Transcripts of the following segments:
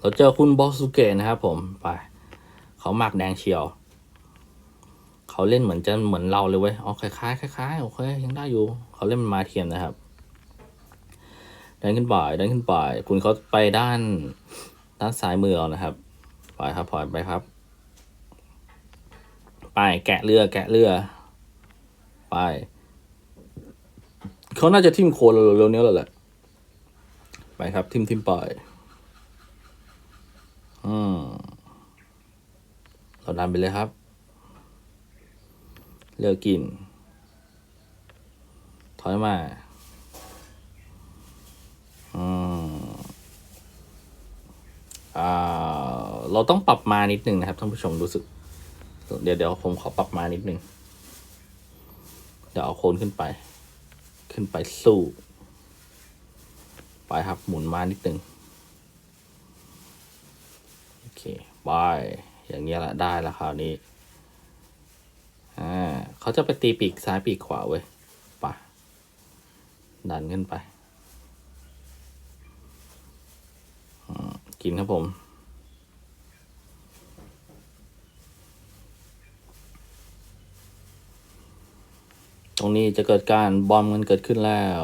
เราเจอคุณบอสุเกะนะครับผมไปเขาหมักแดงเชียว เขาเล่นเหมือนจะเหมือนเราเลยเว้ยอ๋อคล้ายๆคล้ายๆโอเคยังได้อยู่ เขาเล่นเป็นมาเทียมนะครับเดินขึ้นไปเดินขึ้นไปคุณเขาไปด้านด้านซ้ายมือเอานะครับไปครับปล่อยไปครับ ไปแกะเรือแกะเรือ ไปเขาน่าจะทิมโคนเราเร็วๆนี้แล้วแหละไปครับทิมทิมไปอื มเราดันไปเลยครับ เลือกกินถอยมา อืมอ่า เราต้องปรับมานิดนึงนะครับท่านผู้ชมรู้สึก เดี๋ยวเดี๋ยวผมขอปรับมานิดนึง เดี๋ยวเอาโคนขึ้นไป ขึ้นไปสู้ ไปครับหมุนมานิดนึง โอเคไปอย่างเงี้ยแหละได้แล้วคราวนี้ อ่าเขาจะไปตีปีกซ้ายปีกขวาเว้ยปะดันขึ้นไป กินครับผม ตรงนี้จะเกิดการบอมกันเกิดขึ้นแล้ว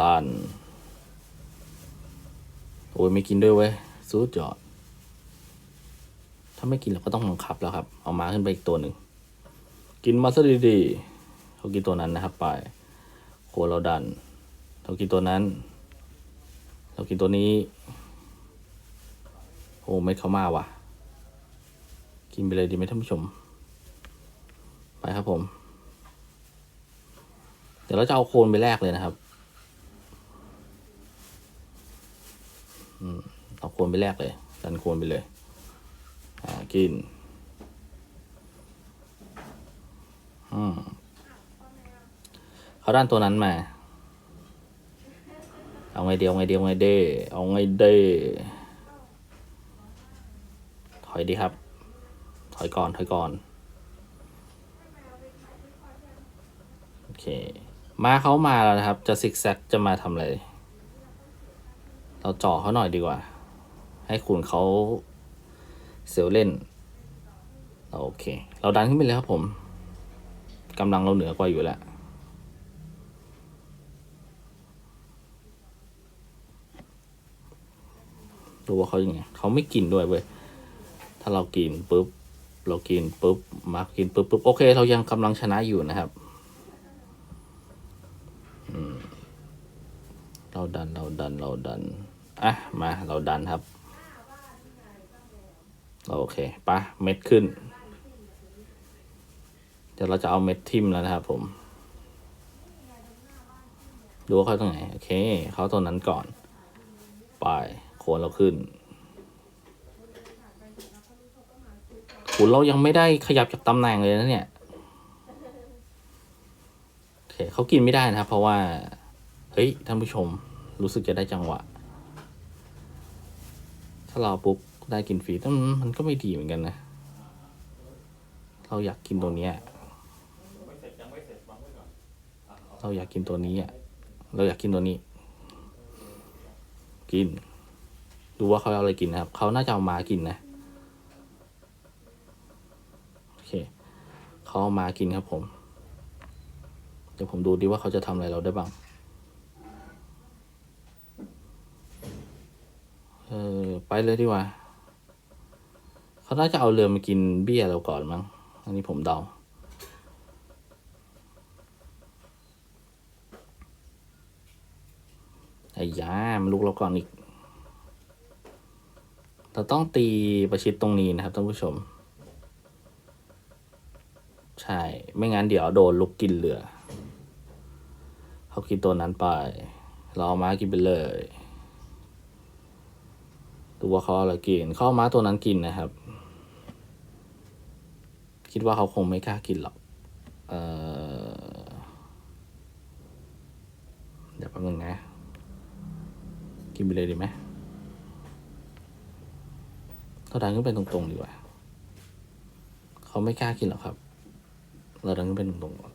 ดัน โอ้ยไม่กินด้วยเว้ยสุดยอดาไม่กินเราก็ต้องบังคับแล้วครับ เอามาขึ้นไปอีกตัวหนึ่ง กินมาซะดีๆเขากินตัวนั้นนะครับ ไปโคเราดันเรากินตัวนั้น เรากินตัวนี้ โอ้ไม่เข้ามาว่ะ กินไปเลยดีไหมท่านผู้ชม ไปครับผม เดี๋ยวเราจะเอาโคนไปแลกเลยนะครับอืมเอาโคนไปแลกเลยดันโคนไปเลย อ่ากินอืมเขาด้านตัวนั้นมา เอาไงเดียวไงเดียวไงเด้เอาไงเด้ถอยดีครับ ถอยก่อน ถอยก่อน โอเค มาเขามาแล้วนะครับ จะซิกแซกจะมาทำอะไร เราจ่อเขาหน่อยดีกว่า ให้คุณเขา เซลเล่นโอเค เราดันขึ้นไปเลยครับผมกำลังเราเหนือกว่าอยู่แล้วดูว่าเขายังไงเขาไม่กินด้วยเว้ย ถ้าเรากินปุ๊บ เรากินปุ๊บ มากินปุ๊บปุ๊บโอเค เรายังกำลังชนะอยู่นะครับ เราดัน เราดัน เราดัน อะ มา เราดันครับ โอเคปะเม็ดขึ้น เดี๋ยวเราจะเอาเม็ดทิมแล้วนะครับผมดูว่าเขาตรงไหน โอเค เขาตรงนั้นก่อน ไปโคนเราขึ้นขุนเรายังไม่ได้ขยับจากตำแหน่งเลยนะเนี่ย โอเคเขากินไม่ได้นะครับ เพราะว่า เฮ้ย ท่านผู้ชมรู้สึกจะได้จังหวะ ถ้าเราปุ๊บ ได้กินฟรีแต่มันก็ไม่ดีเหมือนกันนะ เราอยากกินตัวเนี้ยเราอยากกินตัวนี้อะ เราอยากกินตัวนี้ กิน ดูว่าเขาเอาอะไรกินนะครับ เขาน่าจะเอามากินนะโอเคเขาเอามากินครับผม เดี๋ยวผมดูดีว่าเขาจะทำอะไรเราได้บ้างเออไปเลยดีกว่า เขาน่าจะเอาเรือมากินเบี้ยเราก่อนมั้ง อันนี้ผมเดา ไอ้ยามันลุกเราก่อนอีก เราต้องตีประชิดตรงนี้นะครับท่านผู้ชม ใช่ ไม่งั้นเดี๋ยวโดนลุกกินเรือ เขากินตัวนั้นไป เราเอามากินไปเลยดูว่าเขาเอาอะไรกิน เขาเอาม้าตัวนั้นกินนะครับ คิดว่าเขาคงไม่กล้ากินหรอกเออเดี๋ยวแป๊บนึงนะ กินไปเลยดีไหมเราดันขึ้นไปตรงๆดีกว่า เขาไม่กล้ากินหรอกครับ เราดันขึ้นไปตรงๆก่อน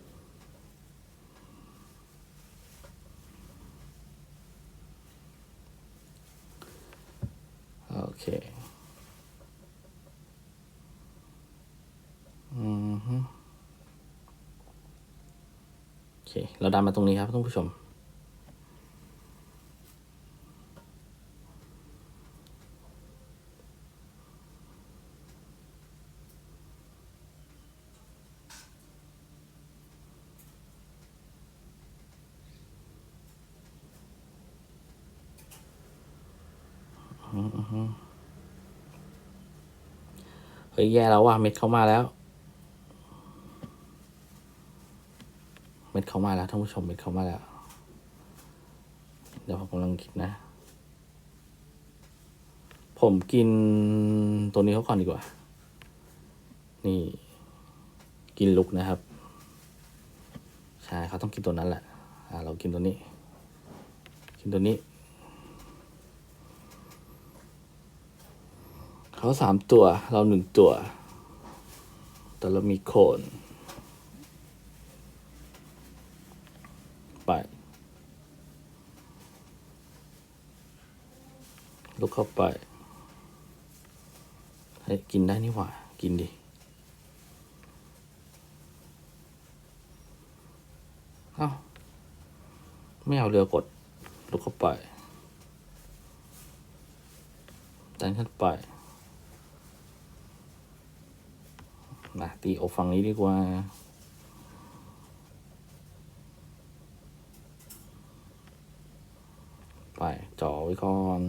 โอเค เค อืมฮึโอ เค เราดันมาตรงนี้ครับท่านผู้ชม เฮ้ย แย่แล้วว่ะเม็ดเข้ามาแล้ว ม็ดเข้ามาแล้วท่านผู้ชมเม็ดเข้ามาแล้ว เดี๋ยวผมกำลังคิดนะ ผมกินตัวนี้เขาก่อนดีกว่า นี่กินลุกนะครับ ใช่เขาต้องกินตัวนั้นแหละ อ่า เรากินตัวนี้ กินตัวนี้เขาสามตัว เราหนึ่งตัว แต่เรามีโคน ไป ลุกเข้าไปเฮ้ยกินได้นี่หว่า กินดิเอ้าไม่เอาเรือกด ลุกเข้าไปดันขึ้นไปนะตีอกฝั่งนี้ดีกว่าไปจ่อไว้ก่อน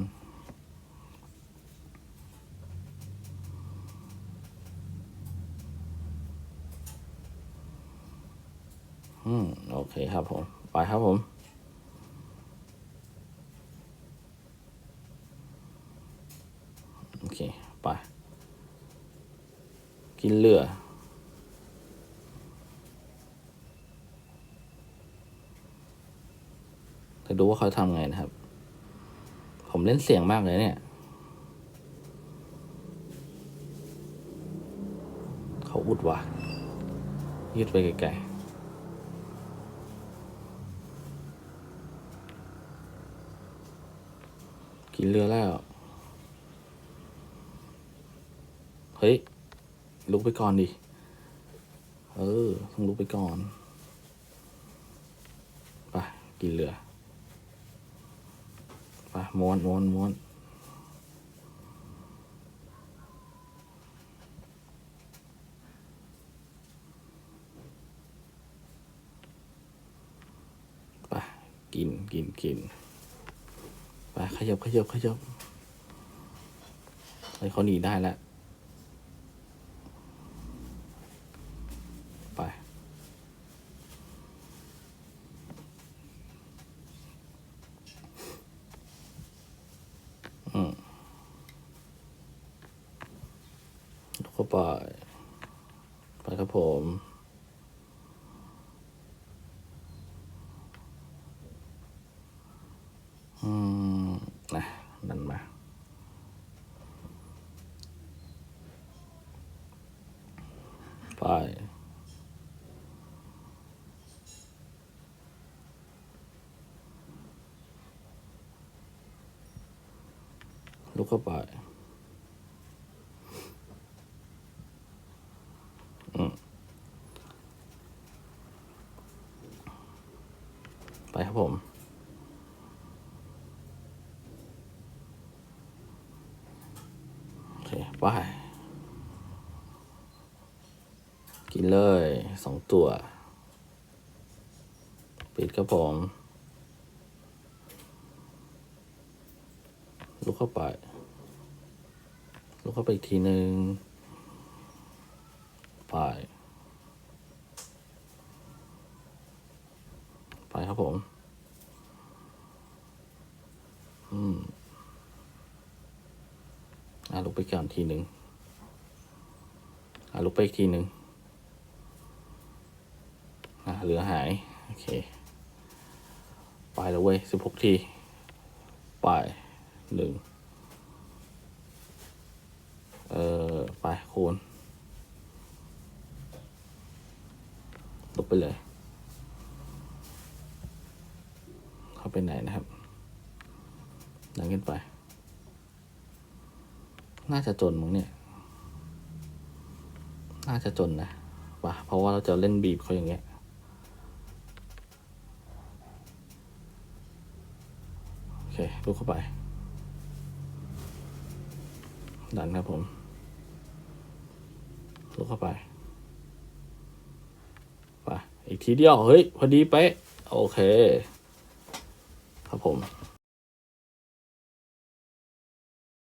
อืม โอเคครับผม ไปครับผม โอเค ไป กินเรือจะดูว่าเขาทำไงนะครับ ผมเล่นเสียงมากเลยเนี่ย เขาอุดว่ะยืดไปไกลๆ กินเรือแล้ว เฮ้ย ลุกไปก่อนดิ เออต้องลุกไปก่อน ไป กินเรือ ไปม้วนม้วนม้วนไป กินกินกิน ไปขยับขยับขยับเฮ้ยเขาหนีได้แล้ว ไป อืมแล้วก็ไป ไปครับผม อืม นะนั่นมา ไป ลุกเข้าไปอืมไปครับผม โอเค ไป กินเลยสองตัว ปิดครับผมลุกเข้าไปลุกเข้าไปอีกทีหนึ่งไปไปครับผม อืมอะลุกไปก่อนทีหนึ่งอะลุกไปอีกทีหนึ่งอะ เหลือหาย โอเค ไปแล้วเว้ยสิบหกที ไปหนึ่งเออไปคูณลุกไปเลย เข้าไปไหนนะครับ ดันขึ้นไป น่าจะจนมั้งเนี่ย น่าจะจนนะ ว่ะ เพราะว่าเราจะเล่นบีบเขาอย่างเงี้ย โอเค ลุกเข้าไป ดันครับผมลุกเข้าไป ไป อีกทีเดียว เฮ้ย พอดีเป๊ะ โอเค ครับผม